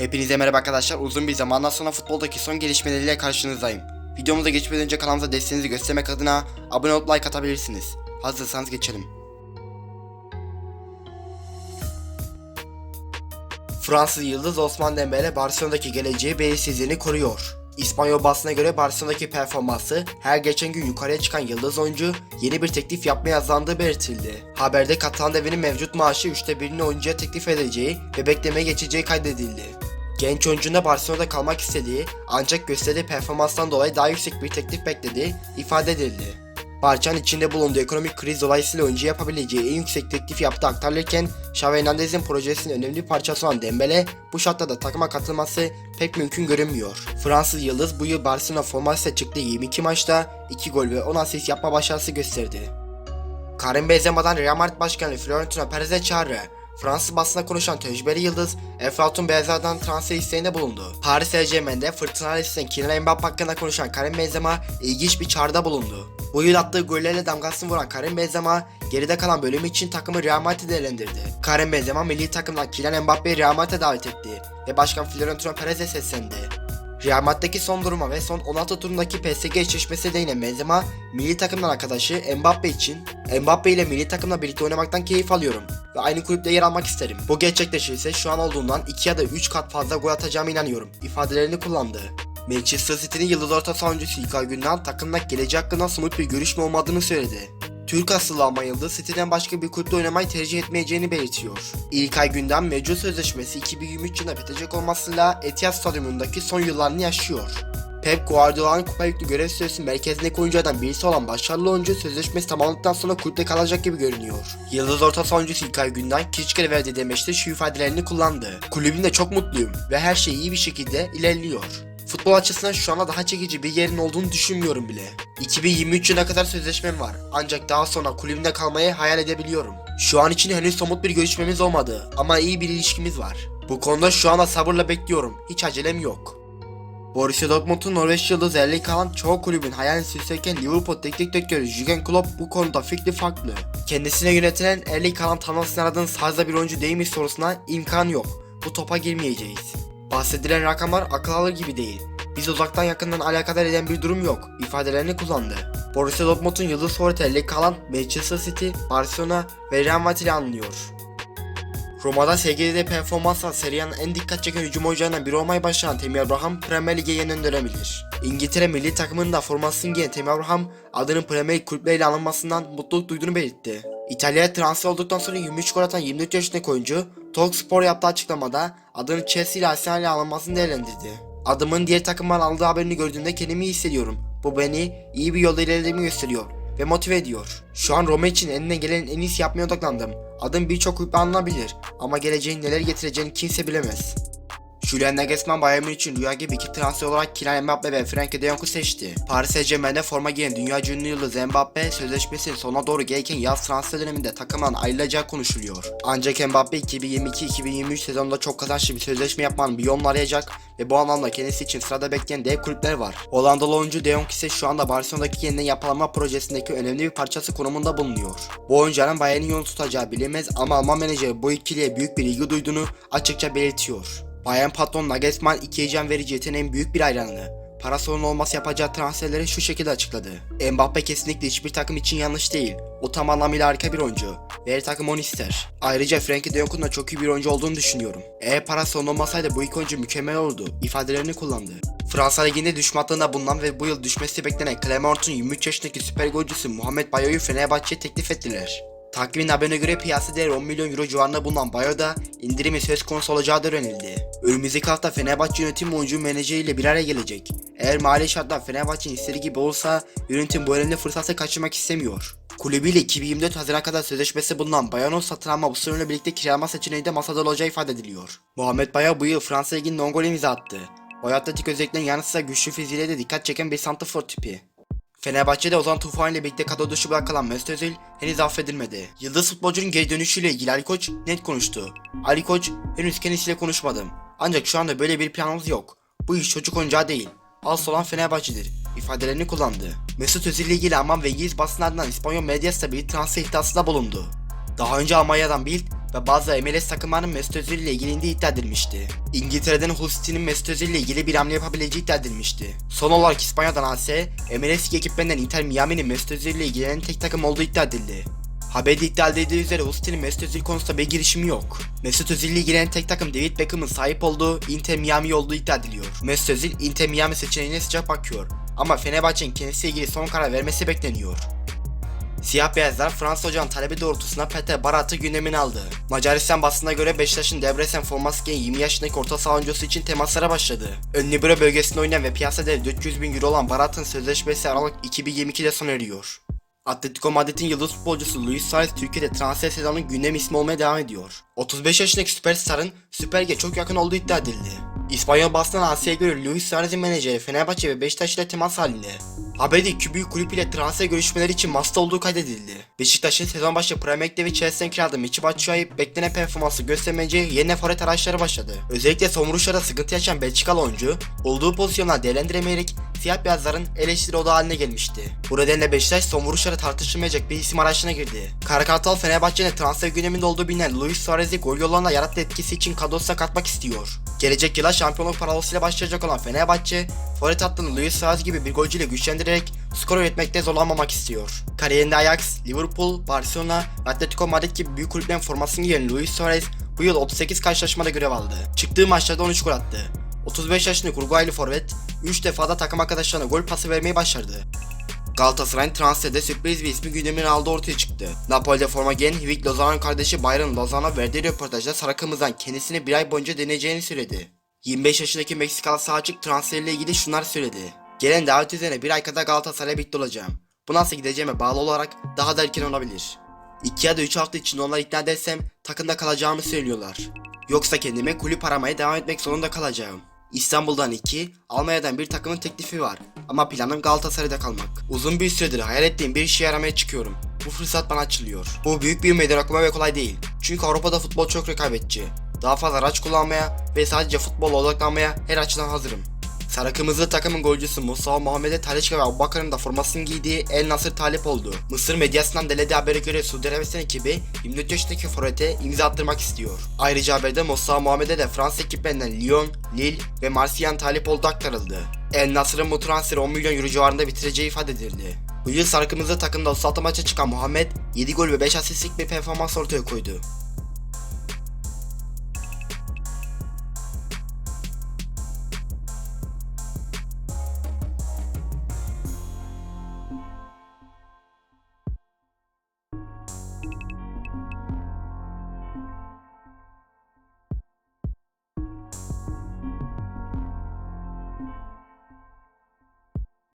Hepinize merhaba arkadaşlar. Uzun bir zamandan sonra futboldaki son gelişmeleriyle karşınızdayım. Videomuza geçmeden önce kanalımıza desteğinizi göstermek adına abone olup like atabilirsiniz. Hazırsanız geçelim. Fransız yıldız Osman Dembele Barcelona'daki geleceği belirsizliğini koruyor. İspanyol basına göre Barcelona'daki performansı her geçen gün yukarıya çıkan yıldız oyuncu yeni bir teklif yapmaya hazırlandığı belirtildi. Haberde Katalan devinin mevcut maaşı üçte birini oyuncuya teklif edeceği ve beklemeye geçeceği kaydedildi. Genç oyuncunun da Barcelona'da kalmak istediği ancak gösterdiği performanstan dolayı daha yüksek bir teklif beklediği ifade edildi. Barça'nın içinde bulunduğu ekonomik kriz dolayısıyla oyuncu yapabileceği en yüksek teklif yaptığı aktarılırken Xavi Hernandez'in projesinin önemli parçası olan Dembele bu şartlarda takıma katılması pek mümkün görünmüyor. Fransız Yıldız bu yıl Barcelona formasıyla çıktığı 22 maçta 2 gol ve 10 asist yapma başarısı gösterdi. Karim Benzema'dan Real Madrid Başkanı Florentino Perez'e çağrı. Fransız basına konuşan tecrübeli yıldız, Eflatun Benzema'dan transfer isteğinde bulundu. Paris Saint-Germain'de fırtına listesinde Kylian Mbappe hakkında konuşan Karim Benzema ilginç bir çağrıda bulundu. Bu yıl attığı gollerle damgasını vuran Karim Benzema, geride kalan bölümü için takımı Real Madrid'e değerlendirdi. Karim Benzema milli takımdan Kylian Mbappe'yi Real Madrid'e davet etti ve Başkan Florentino Perez'e seslendi. Real Madrid'deki son duruma ve son 16 turundaki PSG eşleşmesine değinen Benzema, milli takımdan arkadaşı Mbappe için Mbappe ile milli takımla birlikte oynamaktan keyif alıyorum ve aynı kulüpte yer almak isterim. Bu gerçekleşirse şu an olduğundan 2 ya da 3 kat fazla gol atacağıma inanıyorum ifadelerini kullandı. Manchester City'nin yıldız orta saha oyuncusu İlkay Gündoğan takımda geleceği hakkında somut bir görüşme olmadığını söyledi. Türk asıllı ama Yıldız City'den başka bir kulüpte oynamayı tercih etmeyeceğini belirtiyor. İlkay Gündem mevcut sözleşmesi 2023 yılında bitecek olmasıyla Etihad Stadyumundaki son yıllarını yaşıyor. Pep Guardiola'nın kupa yüklü görev süresi merkezindeki oyunculardan birisi olan başarılı oyuncu sözleşmesi tamamlandıktan sonra kulüpte kalacak gibi görünüyor. Yıldız orta saha oyuncusu İlkay Günden Kirchker'e verdiği demeçte şu ifadelerini kullandı. Kulübümde çok mutluyum ve her şey iyi bir şekilde ilerliyor. Futbol açısından şu anda daha çekici bir yerin olduğunu düşünmüyorum bile. 2023 yılına kadar sözleşmem var. Ancak daha sonra kulübümde kalmayı hayal edebiliyorum. Şu an için henüz somut bir görüşmemiz olmadı ama iyi bir ilişkimiz var. Bu konuda şu anda sabırla bekliyorum. Hiç acelem yok. Borussia Dortmund'un Norveç yıldızı Erling Haaland çoğu kulübün hayalini süslerken Liverpool teknik direktörü Jurgen Klopp bu konuda fikri farklı. Kendisine yönetilen Erling Haaland tanımasını aradığınız tarzda bir oyuncu değil mi sorusuna imkan yok. Bu topa girmeyeceğiz. Bahsedilen rakamlar akıl alır gibi değil. Biz uzaktan yakından alakadar eden bir durum yok ifadelerini kullandı. Borussia Dortmund'un yıldız forveti Erling Haaland, Manchester City, Barcelona ve Real Madrid'i anlıyor. Roma'da SGD'de performansla Serie en dikkat çeken hücum oyuncularından biri olmaya başlayan Tammy Abraham Premier Lig'e yeniden dönebilir. İngiltere milli takımının da formasını giyen Tammy Abraham adının Premier Lig kulüpleriyle anılmasından mutluluk duyduğunu belirtti. İtalya'ya transfer olduktan sonra 23 gol atan 24 yaşındaki oyuncu Talksport yaptığı açıklamada adının Chelsea ile Arsenal'e alınmasını değerlendirdi. Adımın diğer takımdan aldığı haberini gördüğümde kendimi iyi hissediyorum. Bu beni iyi bir yolda ilerlediğimi gösteriyor ve motive ediyor. Şu an Roma için elinden gelenin en iyisi yapmaya odaklandım. Adım birçok kulübe anılabilir ama geleceğin neler getireceğini kimse bilemez. Julian Nagelsmann Bayern Münih için rüya gibi iki transfer olarak Kylian Mbappe ve Frenkie de Jong'u seçti. Paris Saint Germain'de forma giyen dünya ünlü yıldız Mbappe sözleşmesinin sonuna doğru gelirken yaz transfer döneminde takımdan ayrılacağı konuşuluyor. Ancak Mbappe 2022-2023 sezonunda çok kazançlı bir sözleşme yapmanın bir yolunu arayacak ve bu anlamda kendisi için sırada bekleyen dev kulüpler var. Hollandalı oyuncu De Jong ise şu anda Barcelona'daki yeniden yapılanma projesindeki önemli bir parçası konumunda bulunuyor. Bu oyuncunun Bayern'in yolunu tutacağı bilinmez ama Alman menajeri bu ikiliye büyük bir ilgi duyduğunu açıkça belirtiyor. Bayern patron Nagelsmann iki heyecan verici yeteneğin büyük bir hayranı. Para sorunu olması yapacağı transferleri şu şekilde açıkladı. Mbappe kesinlikle hiçbir takım için yanlış değil. O tam anlamıyla harika bir oyuncu. Ve her takım onu ister. Ayrıca Frenkie de Jong'un da çok iyi bir oyuncu olduğunu düşünüyorum. Eğer para sorunu olmasaydı bu iki oyuncu mükemmel oldu ifadelerini kullandı. Fransa Ligi'nde düşme hattında bulunan ve bu yıl düşmesi beklenen Clermont'un 23 yaşındaki süper golcüsü Muhammed Bayo'yu Fenerbahçe'ye teklif ettiler. Takvimin haberine göre piyasa değeri 10 milyon euro civarında bulunan Bayo'da indirimi söz konusu olacağı da öğrenildi. Önümüzdeki hafta Fenerbahçe yönetim oyuncu menajeriyle bir araya gelecek. Eğer mali şartlar Fenerbahçe'nin istediği gibi olsa yönetim bu önemli fırsatı kaçırmak istemiyor. Kulübüyle 2024 Haziran kadar sözleşmesi bulunan Bayon'un satın alma bu sorunla birlikte kiralama seçeneği de masada olacağı ifade ediliyor. Muhammed Bayo bu yıl Fransa Ligi'nin 10 gol imza attı. Boy atletik özelliklerin yanı sıra güçlü fiziğiyle de dikkat çeken bir santrafor tipi. Fenerbahçe'de Ozan Tufan ile birlikte kadro dışı bırakılan Mesut Özil henüz affedilmedi. Yıldız futbolcunun geri dönüşüyle ilgili Ali Koç net konuştu. Ali Koç henüz kendisiyle konuşmadım. Ancak şu anda böyle bir planımız yok. Bu iş çocuk oyuncağı değil. Asıl olan Fenerbahçe'dir ifadelerini kullandı. Mesut Özil ile ilgili Alman ve İngiliz basınlarından İspanyol medyası da bir transfer iddiasında bulundu. Daha önce Almanya'dan Bild, ve bazı MLS takımlarının Mesut Özil ile ilgilendiği iddia edilmişti. İngiltere'den Hull City'nin Mesut Özil ile ilgili bir hamle yapabileceği iddia edilmişti. Son olarak İspanya'dan AS, MLS ekiplerinden Inter Miami'nin Mesut Özil ile ilgilenen tek takım olduğu iddia edildi. Haberde iddia edildiği üzere Hull City'nin Mesut Özil konusunda bir girişimi yok. Mesut Özil ile ilgilenen tek takım David Beckham'ın sahip olduğu Inter Miami olduğu iddia ediliyor. Mesut Özil Inter Miami seçeneğine sıcak bakıyor. Ama Fenerbahçe'nin kendisiyle ilgili son karar vermesi bekleniyor. Siyah beyazlar Fransız hocanın talebi doğrultusunda Peter Barat'ı gündemine aldı. Macaristan basına göre Beşiktaş'ın Debrecen forması giyen 20 yaşındaki orta saha oyuncusu için temaslara başladı. Ön libero bölgesinde oynayan ve piyasa değeri 400 bin euro olan Barat'ın sözleşmesi Aralık 2022'de sona eriyor. Atletico Madrid'in yıldız futbolcusu Luis Suarez Türkiye'de transfer sezonunun gündem ismi olmaya devam ediyor. 35 yaşındaki süperstarın Süper Lig'e çok yakın olduğu iddia edildi. İspanyol basından Asya'ya göre Luis Suarez'in menajeri Fenerbahçe ve Beşiktaş ile temas halinde. Haberde iki büyük kulüp ile transfer görüşmeleri için masta olduğu kaydedildi. Beşiktaş'ın sezon başı Premier League'de ve Chelsea'den kiraladığı Michi Batshuayi beklenen performansı göstermeyince yerine forvet araçları başladı. Özellikle savunmuşlarda sıkıntı yaşayan Belçikalı oyuncu olduğu pozisyonlar değerlendiremeyerek siyah beyazların eleştiri odağı haline gelmişti. Bu nedenle Beşiktaş son vuruşları tartışılmayacak bir isim arayışına girdi. Karakartal Fenerbahçe'nin transfer gündeminde olduğu bilinen Luis Suarez'i gol yollarına yarattığı etkisi için kadrosuna katmak istiyor. Gelecek yıla şampiyonluk paralosuyla başlayacak olan Fenerbahçe, forvet hattını Luis Suarez gibi bir golcüyle güçlendirerek skor üretmekte zorlanmamak istiyor. Kariyerinde Ajax, Liverpool, Barcelona Atletico Madrid gibi büyük kulüplerin formasını giyen Luis Suarez bu yıl 38 karşılaşmada görev aldı. Çıktığı maçlarda 13 gol attı. 35 yaşındaki Uruguaylı forvet 3 defada takım arkadaşlarına gol pası vermeyi başardı. Galatasaray'ın transferde sürpriz bir ismi gündemine aldığı ortaya çıktı. Napoli'de forma giyen Hivik Lozano'nun kardeşi Byron Lozano verdiği röportajda sarı kendisini bir ay boyunca deneyeceğini söyledi. 25 yaşındaki Meksikalı sağcık transferiyle ilgili şunlar söyledi. Gelen davet üzerine bir ay kadar Galatasaray'a birlikte olacağım. Bu nasıl gideceğime bağlı olarak daha da erken olabilir. 2 ya da 3 hafta içinde onları ikna edersem takımda kalacağımı söylüyorlar. Yoksa kendime kulüp aramaya devam etmek zorunda kalacağım. İstanbul'dan 2, Almanya'dan bir takımın teklifi var. Ama planım Galatasaray'da kalmak. Uzun bir süredir hayal ettiğim bir işi aramaya çıkıyorum. Bu fırsat bana açılıyor. Bu büyük bir meydan okuma ve kolay değil. Çünkü Avrupa'da futbol çok rekabetçi. Daha fazla araç kullanmaya ve sadece futbola odaklanmaya her açıdan hazırım. Sarı kırmızı takımın golcüsü Musa Muhammed'e Talişka ve Abubakar'ın da formasını giydiği El Nasır talip oldu. Mısır medyasından delediği habere göre Suudi Arabistan ekibi 24 yaşındaki forvete imza attırmak istiyor. Ayrıca haberde Musa Muhammed'e de Fransa ekiplerinden Lyon, Lille ve Marseille'nin talip olduğu aktarıldı. El Nasır'ın bu transferi 10 milyon euro civarında bitireceği ifade edildi. Bu yıl sarı kırmızı takımda 36 maça çıkan Muhammed 7 gol ve 5 asistlik bir performans ortaya koydu.